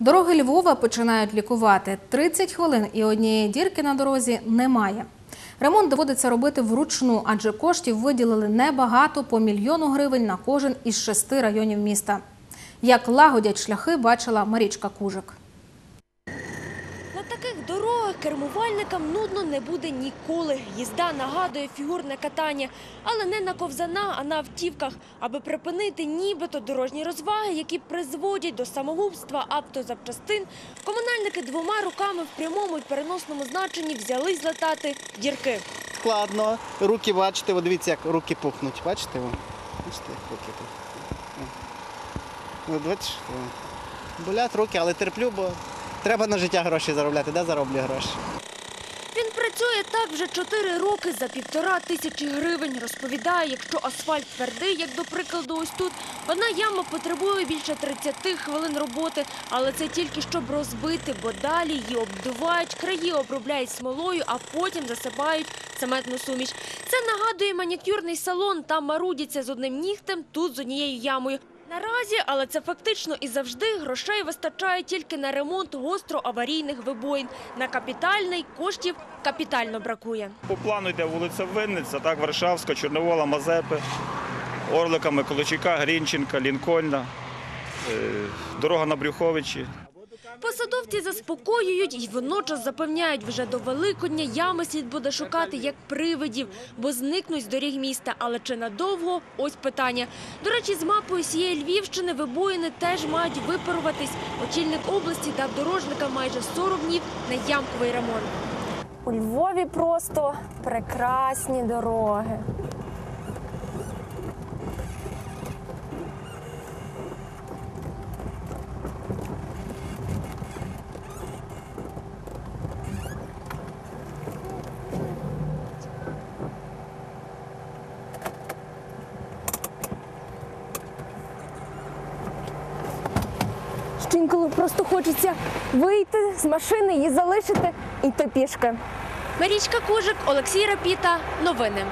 Дороги Львова починають лікувати. 30 хвилин і однієї дірки на дорозі немає. Ремонт доводиться робити вручну, адже коштів виділили небагато по мільйону гривень на кожен із шести районів міста. Як лагодять шляхи, бачила Марічка Кужик. Таких дорогах кермувальникам нудно не буде ніколи. Їзда нагадує фігурне катання, але не на ковзанах, а на автівках, аби припинити нібито дорожні розваги, які призводять до самогубства автозапчастин. Комунальники двома руками в прямому і переносному значенні взялись латати дірки. складно. Руки бачите, от дивіться, як руки пухнуть. Бачите? Бачите, як руки пухнуть. О. Бачите? Болять руки, але терплю, бо треба на життя гроші заробляти. Де зароблю гроші? Він працює так вже чотири роки за півтора тисячі гривень. Розповідає, якщо асфальт твердий, як до прикладу ось тут, одна яма потребує більше 30 хвилин роботи, але це тільки щоб розбити, бо далі її обдувають, краї обробляють смолою, а потім засипають цементну суміш. Це нагадує манікюрний салон, там марудяться з одним нігтем, тут з однією ямою. Наразі, але це фактично і завжди грошей вистачає тільки на ремонт гостро аварійних вибоїн. На капітальний коштів капітально бракує. По плану йде вулиця Винниця, так, Варшавська, Чорновола, Мазепи, Орлика, Миколичика, Грінченка, Лінкольна, е, дорога на Брюховичі. Посадовці заспокоюють і водночас запевняють, вже до Великодня ями слід буде шукати як привидів, бо зникнуть з доріг міста. Але чи надовго? Ось питання. До речі, з мапою всієї Львівщини вибоїни теж мають випаруватись. Очільник області дав дорожникам майже 40 днів на ямковий ремонт. У Львові просто прекрасні дороги. Що інколи просто хочеться вийти з машини, її залишити і то пішки. Марічка Кужик, Олексій Рапіта. Новини.